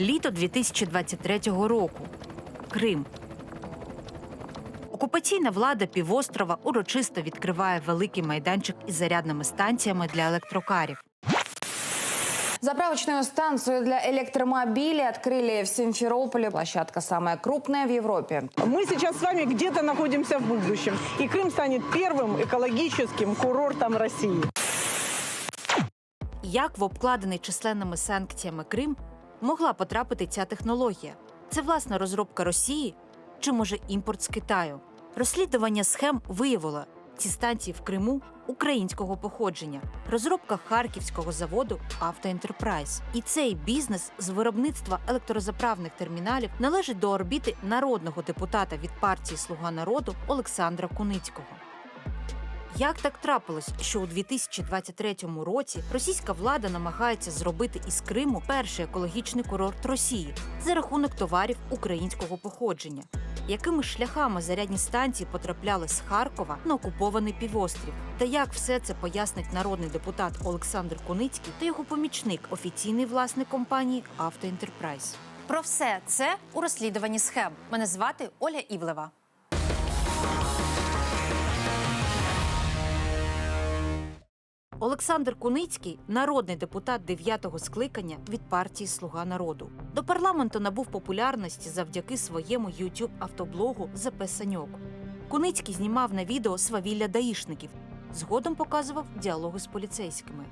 Літо 2023 року. Крим. Окупаційна влада півострова урочисто відкриває великий майданчик із зарядними станціями для електрокарів. Заправочную станцию для электромобилей открыли в Симферополе. Площадка самая крупная в Европе. Мы сейчас с вами где-то находимся в будущем. И Крым станет первым экологическим курортом России. Як в обкладений численними санкціями Крим могла потрапити ця технологія? Це власна розробка Росії чи може імпорт з Китаю? Розслідування схем виявило ці станції в Криму українського походження, розробка харківського заводу «Автоентерпрайз». І цей бізнес з виробництва електрозаправних терміналів належить до орбіти народного депутата від партії Слуга народу Олександра Куницького. Як так трапилось, що у 2023 році російська влада намагається зробити із Криму перший екологічний курорт Росії за рахунок товарів українського походження? Якими шляхами зарядні станції потрапляли з Харкова на окупований півострів? Та як все це пояснить народний депутат Олександр Куницький та його помічник, офіційний власник компанії «Автоентерпрайз»? Про все це у розслідуванні схем. Мене звати Оля Івлева. Олександр Куницький народний депутат 9-го скликання від партії Слуга народу. До парламенту набув популярності завдяки своєму youtube автоблогу ЗП Саньок. Куницький знімав на відео свавілля даїшників. Згодом показував діалоги з поліцейськими.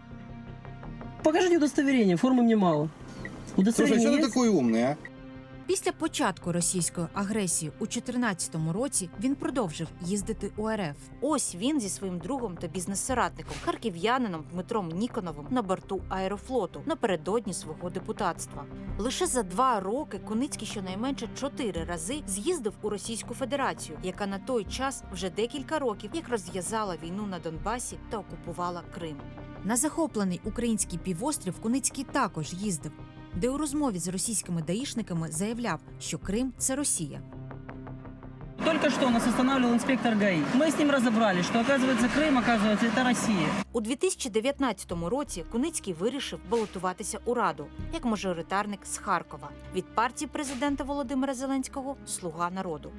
Покажите удостоверение, формы мне мало. Слушай, Удостоверение что ты есть? такой умный, а? Після початку російської агресії у 2014 році він продовжив їздити у РФ. Ось він зі своїм другом та бізнес-соратником, харків'янином Дмитром Ніконовим на борту аерофлоту напередодні свого депутатства. Лише за два роки Куницький щонайменше чотири рази з'їздив у Російську Федерацію, яка на той час вже декілька років як розв'язала війну на Донбасі та окупувала Крим. На захоплений український півострів Куницький також їздив, де у розмові з російськими даїшниками заявляв, що Крим це Росія. Только что нас останавливал инспектор ГАИ. Мы с ним разобрались, что оказывается Крым, оказывается, это Россия. У 2019 році Куницький вирішив балотуватися у раду як мажоритарник з Харкова від партії президента Володимира Зеленського Слуга народу.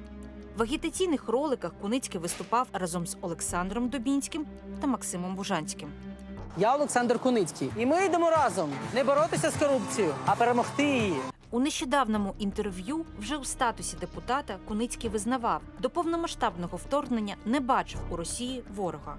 В агітаційних роликах Куницький виступав разом з Олександром Дубінським та Максимом Бужанським. Я Олександр Куницький, і ми йдемо разом не боротися з корупцією, а перемогти її. У нещодавному інтерв'ю вже у статусі депутата Куницький визнавав, до повномасштабного вторгнення не бачив у Росії ворога.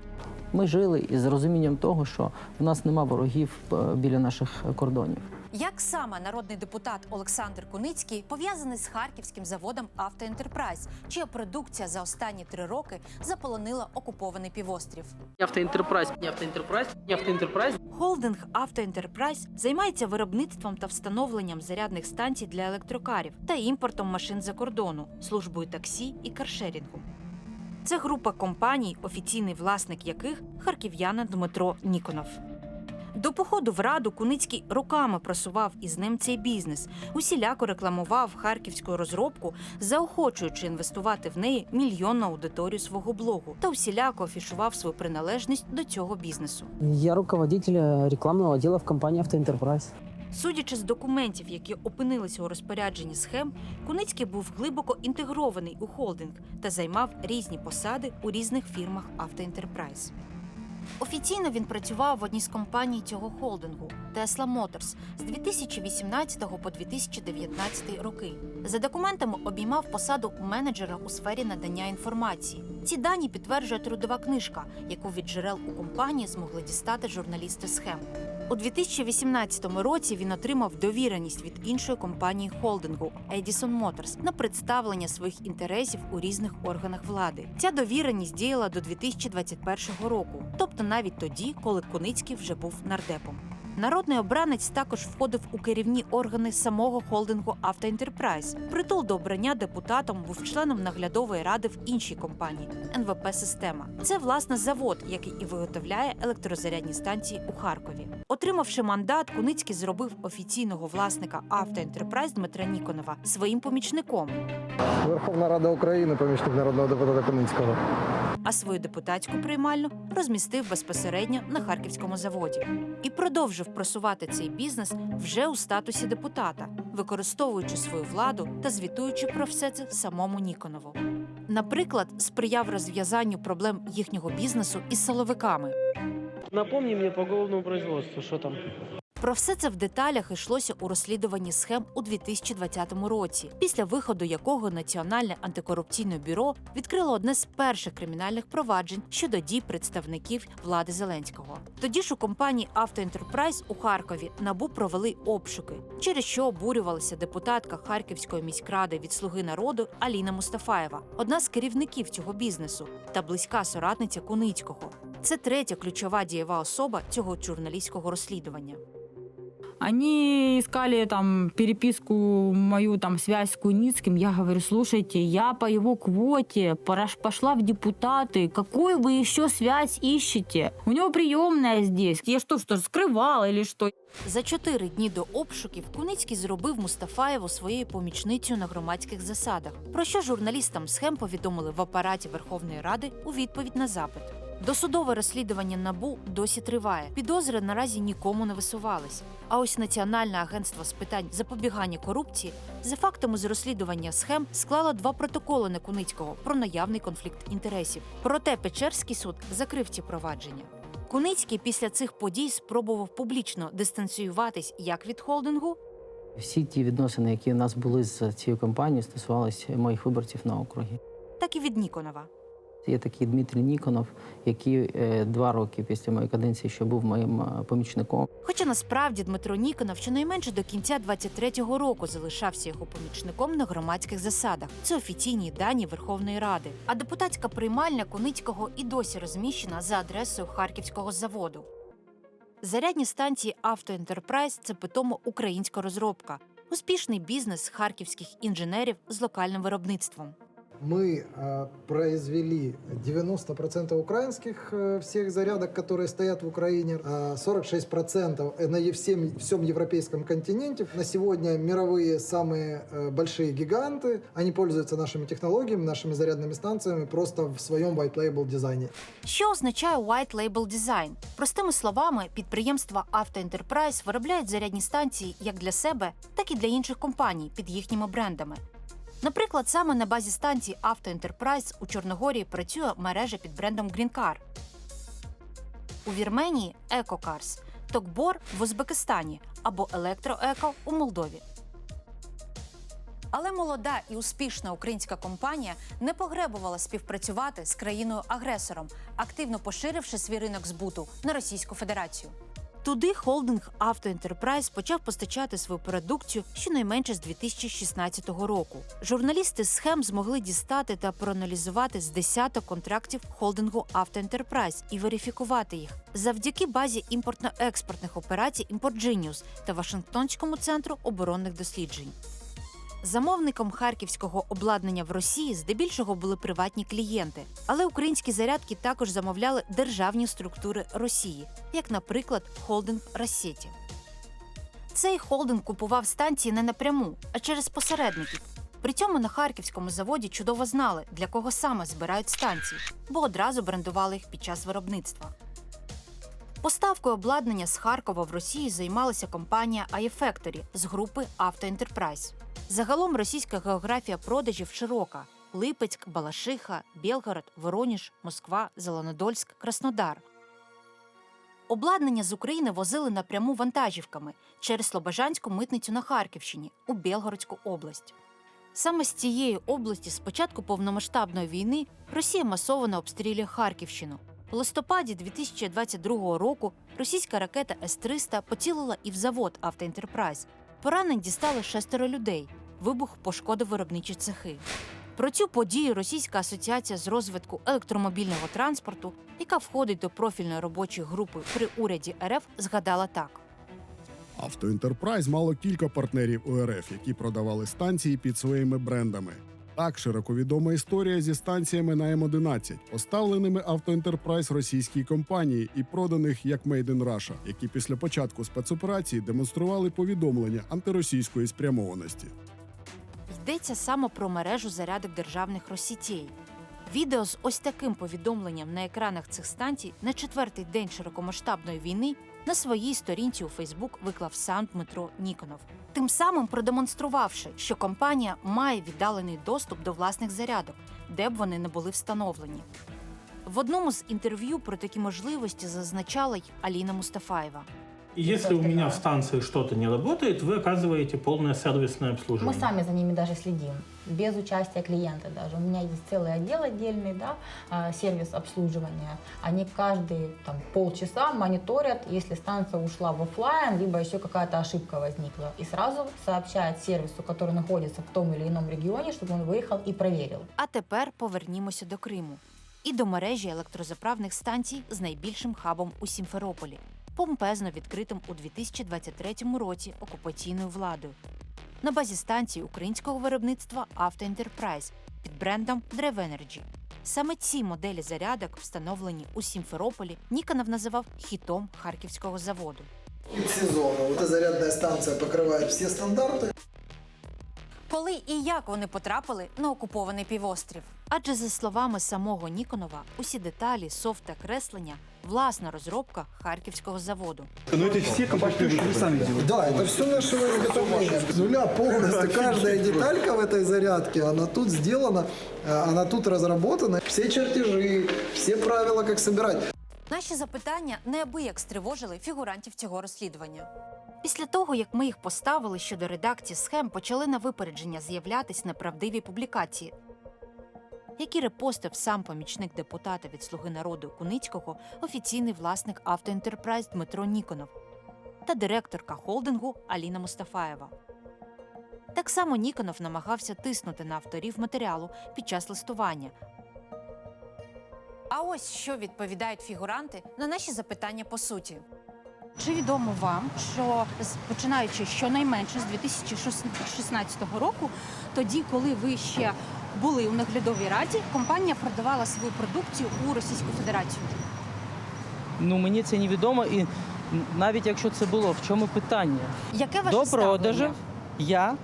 Ми жили із розумінням того, що в нас нема ворогів е, біля наших кордонів. Як саме народний депутат Олександр Куницький пов'язаний з харківським заводом «Автоентерпрайз», чия продукція за останні три роки заполонила окупований півострів? Автоінтерпрайз, не автоінтерпрайз. Холдинг «Автоентерпрайз» займається виробництвом та встановленням зарядних станцій для електрокарів та імпортом машин за кордону, службою таксі і каршерінгу. Це група компаній, офіційний власник яких харків'янин Дмитро Ніконов. До походу в раду Куницький роками просував із ним цей бізнес, усіляко рекламував харківську розробку, заохочуючи інвестувати в неї мільйонну аудиторію свого блогу та усіляко афішував свою приналежність до цього бізнесу. Я руководитель рекламного отдела в компанії Автоінтерпрайз. Судячи з документів, які опинилися у розпорядженні схем, Куницький був глибоко інтегрований у холдинг та займав різні посади у різних фірмах «Автоентерпрайз». Офіційно він працював в одній з компаній цього холдингу Tesla Motors з 2018 по 2019 роки. За документами обіймав посаду менеджера у сфері надання інформації. Ці дані підтверджує трудова книжка, яку від джерел у компанії змогли дістати журналісти схем. У 2018 році він отримав довіреність від іншої компанії холдингу Edison Motors на представлення своїх інтересів у різних органах влади. Ця довіреність діяла до 2021 року, тобто навіть тоді, коли Куницький вже був нардепом. Народний обранець також входив у керівні органи самого холдингу «Автоентерпрайз». Притул до обрання депутатом був членом наглядової ради в іншій компанії НВП Система. Це власне завод, який і виготовляє електрозарядні станції у Харкові. Отримавши мандат, Куницький зробив офіційного власника «Автоентерпрайз» Дмитра Ніконова своїм помічником. Верховна Рада України, помічник народного депутата Куницького. А свою депутатську приймальну розмістив безпосередньо на харківському заводі і продовжив просувати цей бізнес вже у статусі депутата, використовуючи свою владу та звітуючи про все це самому Ніконову. Наприклад, сприяв розв'язанню проблем їхнього бізнесу із силовиками. Напомни мне по уголовному производству, что там? Про все це в деталях йшлося у розслідуванні схем у 2020 році, після виходу якого Національне антикорупційне бюро відкрило одне з перших кримінальних проваджень щодо дій представників влади Зеленського. Тоді ж у компанії «Автоентерпрайз» у Харкові набу провели обшуки, через що обурювалася депутатка Харківської міськради від Слуги народу Аліна Мустафаєва, одна з керівників цього бізнесу та близька соратниця Куницького. Це третя ключова дієва особа цього журналістського розслідування. Они искали там переписку, мою там связь с Куницким. Я говорю, слушайте, я по его квоте пора- пошла в депутаты. Какую вы еще связь ищете? У него приемная здесь. Я что, что, скрывала или что? За чотири дні до обшуків Куницький зробив Мустафаєву своєю помічницею на громадських засадах, про що журналістам схем повідомили в апараті Верховної Ради у відповідь на запит. Досудове розслідування набу досі триває. Підозри наразі нікому не висувались. А ось Національне агентство з питань запобігання корупції за фактами з розслідування схем склало два протоколи на Куницького про наявний конфлікт інтересів. Проте Печерський суд закрив ці провадження. Куницький після цих подій спробував публічно дистанціюватись як від холдингу, Всі ті відносини, які в нас були з цією компанією, стосувалися моїх виборців на округі. так і від Ніконова. Є такий Дмитрій Ніконов, який е, два роки після моєї каденції ще був моїм е, помічником. Хоча насправді Дмитро Ніконов щонайменше до кінця 23-го року залишався його помічником на громадських засадах. Це офіційні дані Верховної Ради. А депутатська приймальня Куницького і досі розміщена за адресою харківського заводу. Зарядні станції «Автоентерпрайз» – це питомо українська розробка, успішний бізнес харківських інженерів з локальним виробництвом Мы э, произвели 90% украинских э, всех зарядок, которые стоят в Украине, э, 46% на е- всем, всем европейском континенте. На сегодня мировые самые э, большие гиганты, они пользуются нашими технологиями, нашими зарядными станциями просто в своем white label дизайне. Що означає White Label Design? Простими словами, підприємства «Автоентерпрайз» виробляють зарядні станції як для себе, так і для інших компаній під їхніми брендами. Наприклад, саме на базі станції «Автоентерпрайз» у Чорногорії працює мережа під брендом Greencar. У Вірменії «Екокарс», Токбор в Узбекистані або «Електроеко» у Молдові. Але молода і успішна українська компанія не погребувала співпрацювати з країною-агресором, активно поширивши свій ринок збуту на Російську Федерацію. Туди холдинг «Автоентерпрайз» почав постачати свою продукцію щонайменше з 2016 року. Журналісти схем змогли дістати та проаналізувати з десяток контрактів холдингу «Автоентерпрайз» і верифікувати їх завдяки базі імпортно-експортних операцій «Імпорт-Дженіус» та Вашингтонському центру оборонних досліджень. Замовником харківського обладнання в Росії здебільшого були приватні клієнти, але українські зарядки також замовляли державні структури Росії, як, наприклад, холдинг Рассеті. Цей холдинг купував станції не напряму, а через посередників. При цьому на харківському заводі чудово знали, для кого саме збирають станції, бо одразу брендували їх під час виробництва. Поставкою обладнання з Харкова в Росії займалася компанія iFactory з групи «Автоентерпрайз». Загалом російська географія продажів широка: Липецьк, Балашиха, Білгород, Вороніж, Москва, Зеленодольськ, Краснодар. Обладнання з України возили напряму вантажівками через Слобожанську митницю на Харківщині у Білгородську область. Саме з цієї області з початку повномасштабної війни Росія масово обстрілює Харківщину. У листопаді 2022 року російська ракета С-300 поцілила і в завод «Автоентерпрайз». Поранень дістали шестеро людей. Вибух пошкодив виробничі цехи. Про цю подію Російська асоціація з розвитку електромобільного транспорту, яка входить до профільної робочої групи при уряді РФ, згадала так. Автоентерпрайз мало кілька партнерів у РФ, які продавали станції під своїми брендами. Так широко відома історія зі станціями на М11, поставленими Автоентерпрайз російській компанії і проданих як Made in Russia, які після початку спецоперації демонстрували повідомлення антиросійської спрямованості. Йдеться саме про мережу зарядок державних Росітєй. Відео з ось таким повідомленням на екранах цих станцій на четвертий день широкомасштабної війни на своїй сторінці у Фейсбук виклав сам Дмитро Ніконов, тим самим продемонструвавши, що компанія має віддалений доступ до власних зарядок, де б вони не були встановлені. В одному з інтерв'ю про такі можливості зазначала й Аліна Мустафаєва. И Если у меня в станции что-то не работает, вы оказываете полное сервисное Мы обслуживание. сами за ними даже следим, без участия клиента даже. У меня есть целый отдел отдельный, да, а, сервис обслуживания. Они каждые там, полчаса мониторят, если станция ушла в офлайн, либо еще какая-то ошибка возникла. И сразу сообщает сервису, который находится в том или ином регионе, чтобы он выехал и проверил. А тепер повернімося до Криму і до мережі електрозаправних станцій з найбільшим хабом у Сімферополі, помпезно відкритим у 2023 році окупаційною владою. На базі станції українського виробництва «Автоентерпрайз» під брендом Drive Energy. Саме ці моделі зарядок, встановлені у Сімферополі, Ніконов називав хітом харківського заводу. сезона. Вот эта зарядная станция покрывает все стандарты. Коли і як вони потрапили на окупований півострів? Адже за словами самого Ніконова, усі деталі, софт та креслення власна розробка харківського заводу. Но эти все компактные вы сами делаете. Да, это все наше изготовление. С нуля полностью. Каждая деталька в этой зарядке, она тут сделана, э, она тут разработана. Все чертежи, все правила, как собирать. Наші запитання неабияк стривожили фігурантів цього розслідування. Після того, як ми їх поставили щодо редакції схем, почали на випередження з'являтись неправдиві публікації, які репостив сам помічник депутата від Слуги народу Куницького, офіційний власник «Автоентерпрайз» Дмитро Ніконов та директорка холдингу Аліна Мустафаєва. Так само Ніконов намагався тиснути на авторів матеріалу під час листування. А ось що відповідають фігуранти на наші запитання по суті. Чи відомо вам, що починаючи щонайменше з 2016 року, тоді, коли ви ще були у наглядовій раді, компанія продавала свою продукцію у Російську Федерацію? Ну мені це невідомо, і навіть якщо це було, в чому питання? Яке ваше До продажу ставлення? я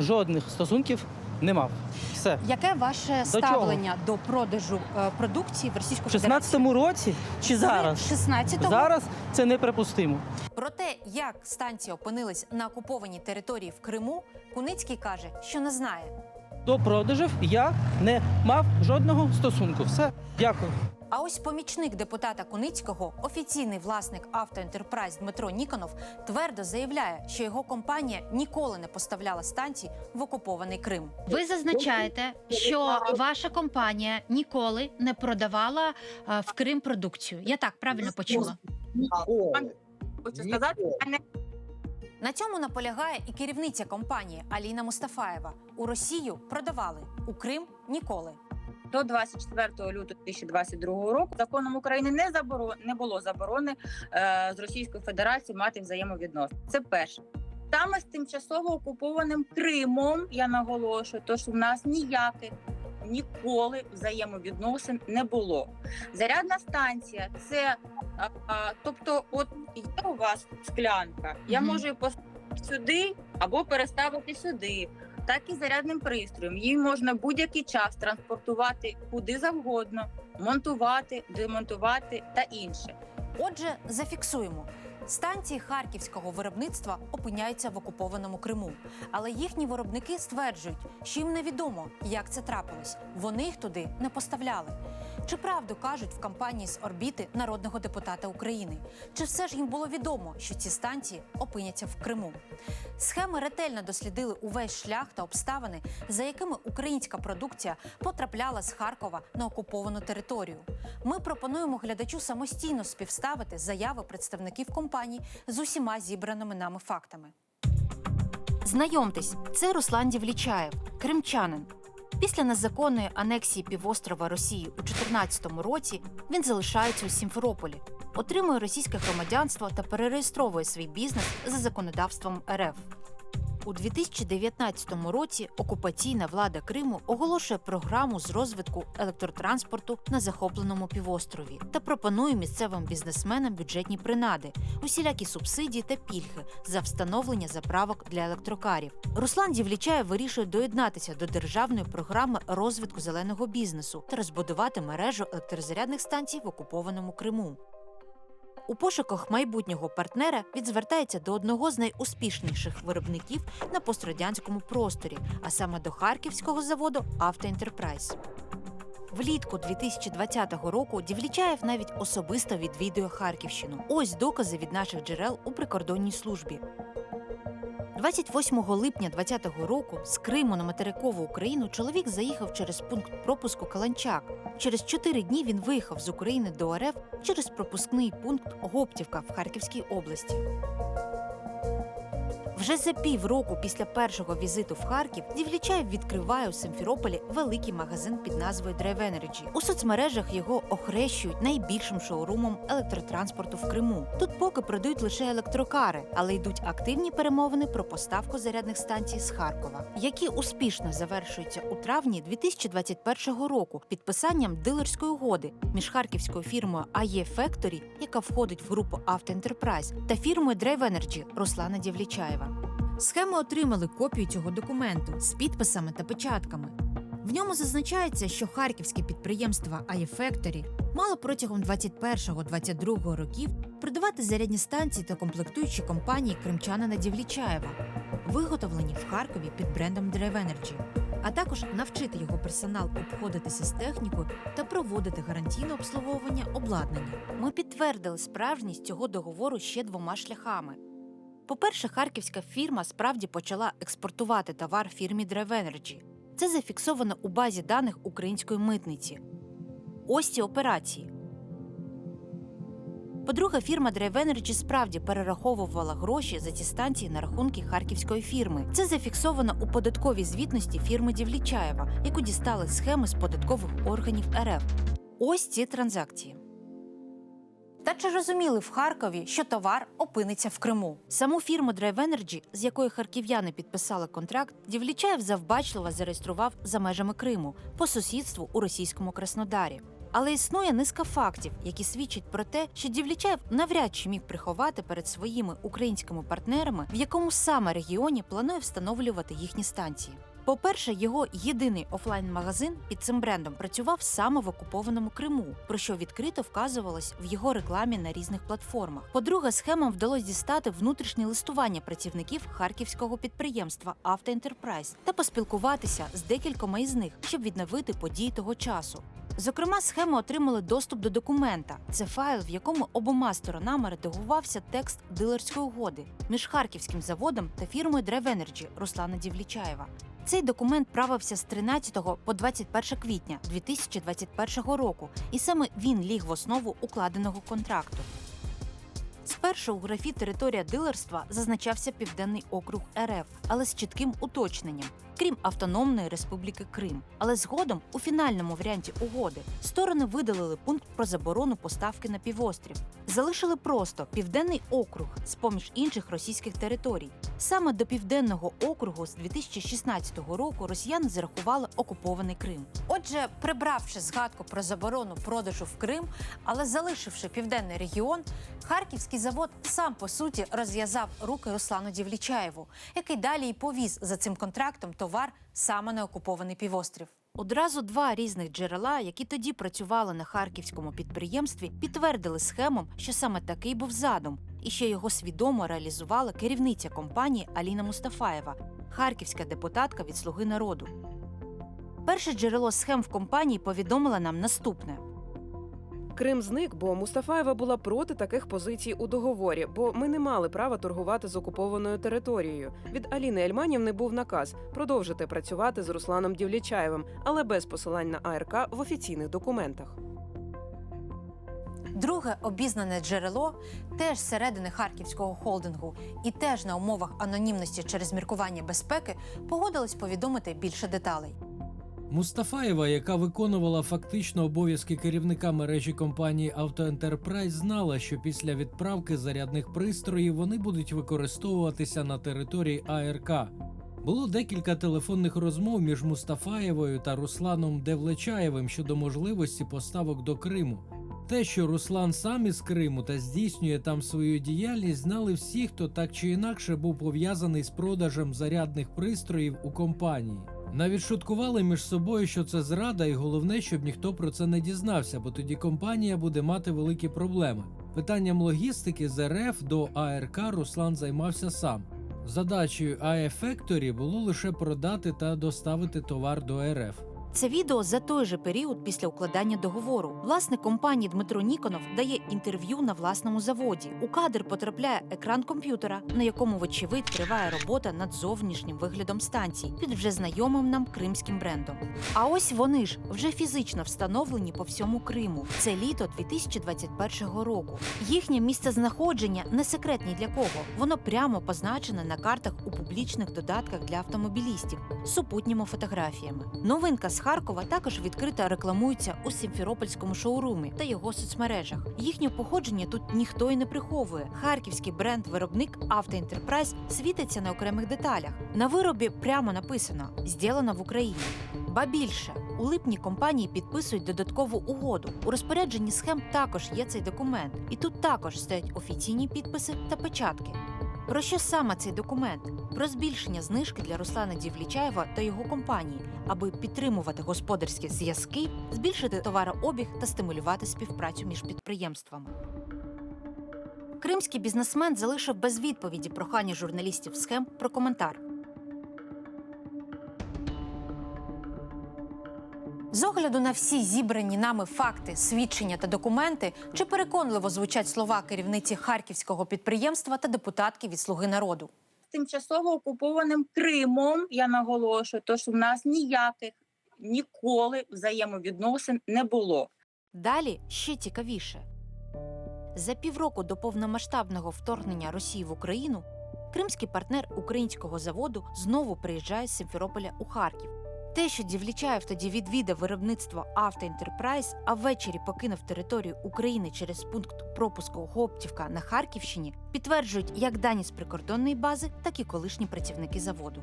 жодних стосунків не мав. Все. Яке ваше ставлення до продажу е, продукції в Російську В Федерацію? 16-му році чи зараз? 16-го? Зараз це неприпустимо. Про те, як станція опинилась на окупованій території в Криму, Куницький каже, що не знає. До продажів я не мав жодного стосунку. Все, дякую. А ось помічник депутата Куницького, офіційний власник «Автоентерпрайз» Дмитро Ніконов, твердо заявляє, що його компанія ніколи не поставляла станції в окупований Крим. Ви зазначаєте, що ваша компанія ніколи не продавала е, в Крим продукцію. Я так правильно почула? Хочу сказати, На цьому наполягає і керівниця компанії Аліна Мустафаєва. У Росію продавали, у Крим ніколи. до 24 лютого 2022 року законом України не заборо... не було заборони е, з Російською Федерацією мати взаємовідносини. Це перше. Саме з тимчасово окупованим Кримом я наголошую, то що в нас ніяких ніколи взаємовідносин не було. Зарядна станція це а, а, тобто, от є у вас склянка, я Мгм. можу її поставити сюди або переставити сюди так і зарядним пристроєм. Її можна будь-який час транспортувати куди завгодно, монтувати, демонтувати та інше. Отже, зафіксуємо. Станції харківського виробництва опиняються в окупованому Криму, але їхні виробники стверджують, що їм невідомо, як це трапилось. Вони їх туди не поставляли. Чи правду кажуть в кампанії з орбіти народного депутата України? Чи все ж їм було відомо, що ці станції опиняться в Криму? Схеми ретельно дослідили увесь шлях та обставини, за якими українська продукція потрапляла з Харкова на окуповану територію. Ми пропонуємо глядачу самостійно співставити заяви представників компаній з усіма зібраними нами фактами. Знайомтесь, це Руслан Дівлічаєв, кримчанин. Після незаконної анексії півострова Росії у 2014 році він залишається у Сімферополі, отримує російське громадянство та перереєстровує свій бізнес за законодавством РФ. У 2019 році окупаційна влада Криму оголошує програму з розвитку електротранспорту на захопленому півострові та пропонує місцевим бізнесменам бюджетні принади, усілякі субсидії та пільги за встановлення заправок для електрокарів. Руслан Дівлічаєв вирішує доєднатися до державної програми розвитку зеленого бізнесу та розбудувати мережу електрозарядних станцій в окупованому Криму. У пошуках майбутнього партнера він звертається до одного з найуспішніших виробників на пострадянському просторі, а саме до харківського заводу «Автоентерпрайз». Влітку 2020 року Дівлічаєв навіть особисто відвідує Харківщину. Ось докази від наших джерел у прикордонній службі. 28 липня 2020 року з Криму на материкову Україну чоловік заїхав через пункт пропуску Каланчак. Через чотири дні він виїхав з України до РФ через пропускний пункт Гоптівка в Харківській області. Вже за півроку після першого візиту в Харків Дівлічаєв відкриває у Симферополі великий магазин під назвою Drive Energy. У соцмережах його охрещують найбільшим шоурумом електротранспорту в Криму. Тут поки продають лише електрокари, але йдуть активні перемовини про поставку зарядних станцій з Харкова, які успішно завершуються у травні 2021 року підписанням дилерської угоди між харківською фірмою AE Factory, яка входить в групу «Автоентерпрайз», та фірмою Drive Energy Руслана Дівлічаєва. Схеми отримали копію цього документу з підписами та печатками. В ньому зазначається, що харківське підприємство «AE Factory мало протягом 21-22 років продавати зарядні станції та комплектуючі компанії кримчанина Дівлічаєва, виготовлені в Харкові під брендом Drive Energy, а також навчити його персонал обходитися з технікою та проводити гарантійне обслуговування обладнання. Ми підтвердили справжність цього договору ще двома шляхами. По-перше, харківська фірма справді почала експортувати товар фірмі Energy. Це зафіксовано у базі даних української митниці. Ось ці операції. По-друге, фірма Energy справді перераховувала гроші за ці станції на рахунки харківської фірми. Це зафіксовано у податковій звітності фірми Дівлічаєва, яку дістали схеми з податкових органів РФ. Ось ці транзакції. Та чи розуміли в Харкові, що товар опиниться в Криму? Саму фірму Energy, з якою харків'яни підписали контракт, Дівлічаєв завбачливо зареєстрував за межами Криму по сусідству у російському Краснодарі. Але існує низка фактів, які свідчать про те, що Дівлічаєв навряд чи міг приховати перед своїми українськими партнерами, в якому саме регіоні планує встановлювати їхні станції. По-перше, його єдиний офлайн-магазин під цим брендом працював саме в окупованому Криму, про що відкрито вказувалось в його рекламі на різних платформах. По-друге, схемам вдалося дістати внутрішнє листування працівників харківського підприємства «Автоентерпрайз» та поспілкуватися з декількома із них, щоб відновити події того часу. Зокрема, схеми отримали доступ до документа. Це файл, в якому обома сторонами редагувався текст дилерської угоди між харківським заводом та фірмою Drive Energy Руслана Дівлічаєва. Цей документ правився з 13 по 21 квітня 2021 року, і саме він ліг в основу укладеного контракту. Спершу у графі територія дилерства зазначався Південний округ РФ, але з чітким уточненням, крім Автономної Республіки Крим. Але згодом, у фінальному варіанті угоди, сторони видалили пункт про заборону поставки на півострів. Залишили просто Південний округ з поміж інших російських територій. Саме до Південного округу з 2016 року росіяни зарахували окупований Крим. Отже, прибравши згадку про заборону продажу в Крим, але залишивши південний регіон, харківський завод сам по суті розв'язав руки Руслану Дівлічаєву, який далі й повіз за цим контрактом товар саме на окупований півострів. Одразу два різних джерела, які тоді працювали на харківському підприємстві, підтвердили схемом, що саме такий був задум, і що його свідомо реалізувала керівниця компанії Аліна Мустафаєва, харківська депутатка від Слуги народу. Перше джерело схем в компанії повідомило нам наступне. Крим зник, бо Мустафаєва була проти таких позицій у договорі, бо ми не мали права торгувати з окупованою територією. Від Аліни Ельманівни був наказ продовжити працювати з Русланом Дівлічаєвим, але без посилань на АРК в офіційних документах. Друге обізнане джерело теж середини харківського холдингу і теж на умовах анонімності через міркування безпеки погодилось повідомити більше деталей. Мустафаєва, яка виконувала фактично обов'язки керівника мережі компанії Enterprise, знала, що після відправки зарядних пристроїв вони будуть використовуватися на території АРК. Було декілька телефонних розмов між Мустафаєвою та Русланом Девлечаєвим щодо можливості поставок до Криму. Те, що Руслан сам із Криму та здійснює там свою діяльність, знали всі, хто так чи інакше був пов'язаний з продажем зарядних пристроїв у компанії. Навіть шуткували між собою, що це зрада, і головне, щоб ніхто про це не дізнався, бо тоді компанія буде мати великі проблеми. Питанням логістики з РФ до АРК Руслан займався сам. Задачею АЕ було лише продати та доставити товар до РФ. Це відео за той же період після укладання договору. Власник компанії Дмитро Ніконов дає інтерв'ю на власному заводі. У кадр потрапляє екран комп'ютера, на якому, вочевидь, триває робота над зовнішнім виглядом станції під вже знайомим нам кримським брендом. А ось вони ж вже фізично встановлені по всьому Криму. Це літо 2021 року. Їхнє місцезнаходження не секрет ні для кого. Воно прямо позначене на картах у публічних додатках для автомобілістів супутніми фотографіями. Новинка з Харкова також відкрито рекламується у Сімферопольському шоурумі та його соцмережах. Їхнє походження тут ніхто й не приховує. Харківський бренд-виробник Enterprise світиться на окремих деталях. На виробі прямо написано «Зділено в Україні. Ба більше у липні компанії підписують додаткову угоду. У розпорядженні схем також є цей документ, і тут також стоять офіційні підписи та печатки. Про що саме цей документ? Про збільшення знижки для Руслана Дівлічаєва та його компанії, аби підтримувати господарські зв'язки, збільшити товарообіг та стимулювати співпрацю між підприємствами. Кримський бізнесмен залишив без відповіді прохання журналістів схем про коментар. З огляду на всі зібрані нами факти, свідчення та документи, чи переконливо звучать слова керівниці харківського підприємства та депутатки від Слуги народу. тимчасово окупованим Кримом. Я наголошую, то що в нас ніяких ніколи взаємовідносин не було. Далі ще цікавіше. За півроку до повномасштабного вторгнення Росії в Україну кримський партнер українського заводу знову приїжджає з Симферополя у Харків. Те, що Дівлічаєв тоді відвідав виробництво Авто Enterprise, а ввечері покинув територію України через пункт пропуску Гоптівка на Харківщині, підтверджують як дані з прикордонної бази, так і колишні працівники заводу.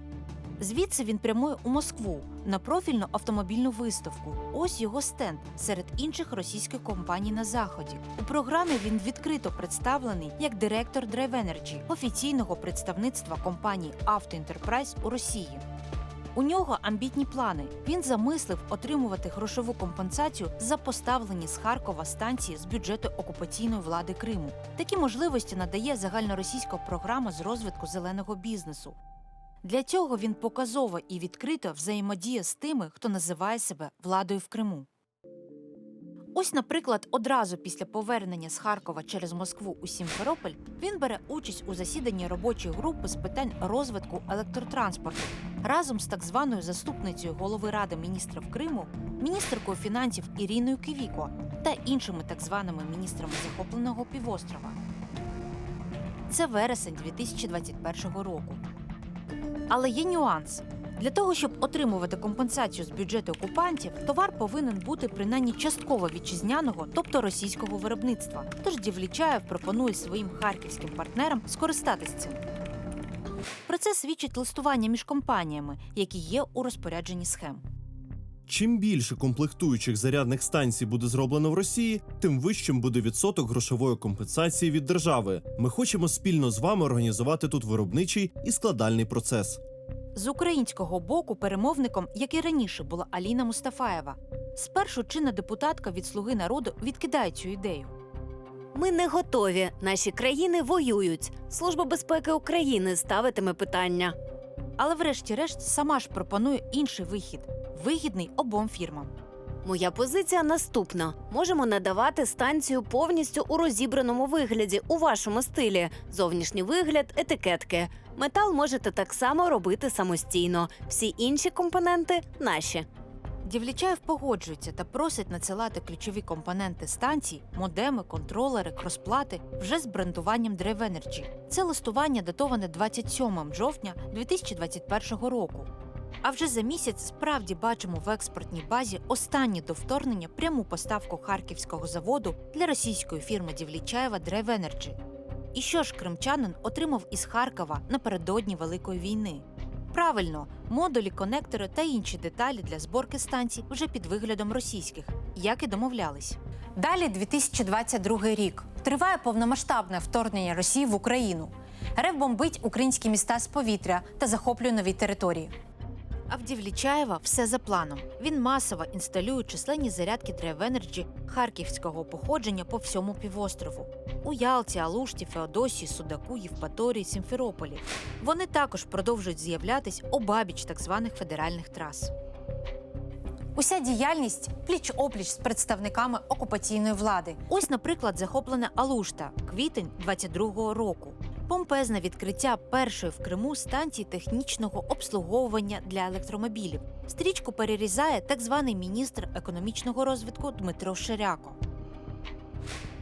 Звідси він прямує у Москву на профільну автомобільну виставку. Ось його стенд серед інших російських компаній на заході. У програмі він відкрито представлений як директор Drive Energy, офіційного представництва компанії Enterprise у Росії. У нього амбітні плани. Він замислив отримувати грошову компенсацію за поставлені з Харкова станції з бюджету окупаційної влади Криму. Такі можливості надає загальноросійська програма з розвитку зеленого бізнесу. Для цього він показово і відкрито взаємодіє з тими, хто називає себе владою в Криму. Ось, наприклад, одразу після повернення з Харкова через Москву у Сімферополь він бере участь у засіданні робочої групи з питань розвитку електротранспорту разом з так званою заступницею голови ради міністрів Криму, міністеркою фінансів Іриною Кивіко та іншими так званими міністрами захопленого півострова. Це вересень 2021 року. Але є нюанс. Для того, щоб отримувати компенсацію з бюджету окупантів, товар повинен бути принаймні частково вітчизняного, тобто російського виробництва. Тож Дівлічаєв пропонує своїм харківським партнерам скористатись цим. Про це свідчить листування між компаніями, які є у розпорядженні схем. Чим більше комплектуючих зарядних станцій буде зроблено в Росії, тим вищим буде відсоток грошової компенсації від держави. Ми хочемо спільно з вами організувати тут виробничий і складальний процес. З українського боку перемовником, як і раніше, була Аліна Мустафаєва. Спершу чинна депутатка від Слуги народу відкидає цю ідею. Ми не готові. Наші країни воюють. Служба безпеки України ставитиме питання. Але, врешті-решт, сама ж пропонує інший вихід вигідний обом фірмам. Моя позиція наступна: можемо надавати станцію повністю у розібраному вигляді у вашому стилі. Зовнішній вигляд, етикетки. Метал можете так само робити самостійно. Всі інші компоненти наші. Дівлічаєв погоджується та просить надсилати ключові компоненти станцій, модеми, контролери, кросплати вже з брендуванням Drive Energy. Це листування датоване 27 жовтня 2021 року. А вже за місяць справді бачимо в експортній базі останнє до вторгнення пряму поставку харківського заводу для російської фірми Дівлічаєва Драйв Energy. І що ж кримчанин отримав із Харкова напередодні Великої війни? Правильно, модулі, конектори та інші деталі для зборки станцій вже під виглядом російських, як і домовлялись. Далі 2022 рік. Триває повномасштабне вторгнення Росії в Україну. РФ бомбить українські міста з повітря та захоплює нові території. А в все за планом. Він масово інсталює численні зарядки Drive харківського походження по всьому півострову. У Ялті, Алушті, Феодосії, Судаку, Євпаторії, Сімферополі. Вони також продовжують з'являтись обабіч так званих федеральних трас. Уся діяльність пліч опліч з представниками окупаційної влади. Ось, наприклад, захоплена Алушта, квітень 22-го року. Помпезне відкриття першої в Криму станції технічного обслуговування для електромобілів. Стрічку перерізає так званий міністр економічного розвитку Дмитро Ширяко.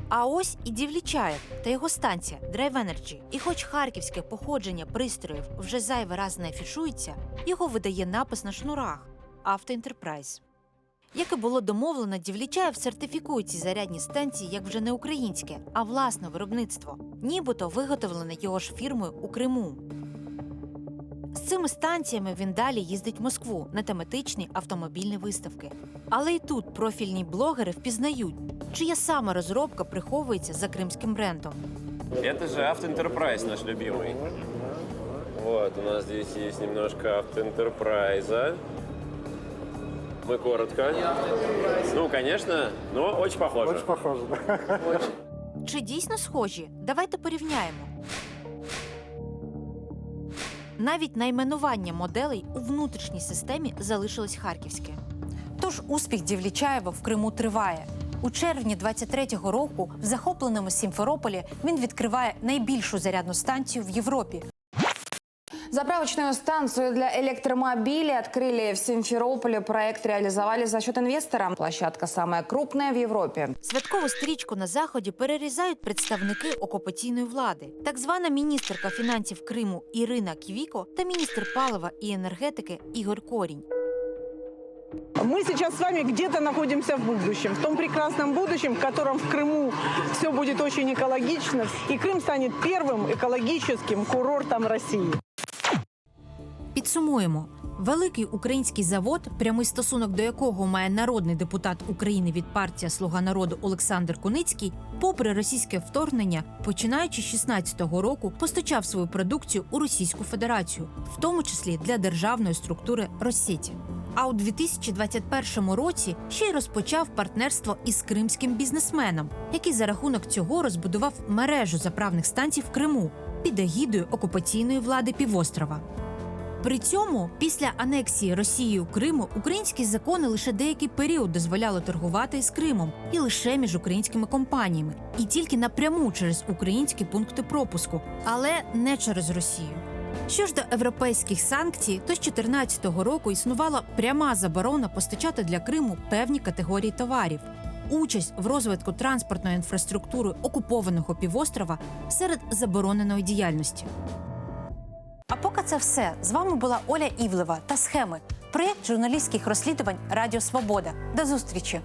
А ось і Дівлічаєв та його станція Drive Energy. І хоч харківське походження пристроїв вже зайвий раз не афішується, його видає напис на шнурах Авто Enterprise. Як і було домовлено, Дівлічаєв сертифікує ці зарядні станції як вже не українське, а власне виробництво, нібито виготовлене його ж фірмою у Криму. З цими станціями він далі їздить в Москву на тематичні автомобільні виставки. Але і тут профільні блогери впізнають, чия саме розробка приховується за кримським брендом. Это же автоэнтерпрайз наш любимый. Вот, у нас здесь есть немножко автоэнтерпрайза. Мы коротко. Ну, конечно, но очень похоже. Очень похоже, да. Чи дійсно схожі? Давайте порівняємо. Навіть найменування моделей у внутрішній системі залишилось харківське. Тож успіх Дівлічаєва в Криму триває. У червні 23-го року в захопленому Сімферополі він відкриває найбільшу зарядну станцію в Європі. Заправочную станцию для электромобилей открыли в Симферополе. Проект реализовали за счет инвестора. Площадка самая крупная в Европе. Святкову стрічку на заході перерізають представники окупаційної влади, так звана міністерка фінансів Криму Ірина Ківіко та міністр палива і енергетики Ігор Корінь. Мы сейчас с вами где-то находимся в будущем, в том прекрасном будущем, в котором в Крыму все будет очень экологично, и Крым станет первым экологическим курортом России. Підсумуємо. Великий український завод, прямий стосунок до якого має народний депутат України від партія Слуга народу Олександр Куницький, попри російське вторгнення, починаючи з 16-го року, постачав свою продукцію у Російську Федерацію, в тому числі для державної структури Россеті. А у 2021 році ще й розпочав партнерство із кримським бізнесменом, який за рахунок цього розбудував мережу заправних станцій в Криму під егідою окупаційної влади півострова. При цьому після анексії Росією Криму українські закони лише деякий період дозволяли торгувати із Кримом і лише між українськими компаніями, і тільки напряму через українські пункти пропуску, але не через Росію. Що ж до європейських санкцій, то з 2014 року існувала пряма заборона постачати для Криму певні категорії товарів. Участь в розвитку транспортної інфраструктури окупованого півострова серед забороненої діяльності. А поки це все. З вами була Оля Івлева та схеми. Проєкт журналістських розслідувань Радіо Свобода. До зустрічі!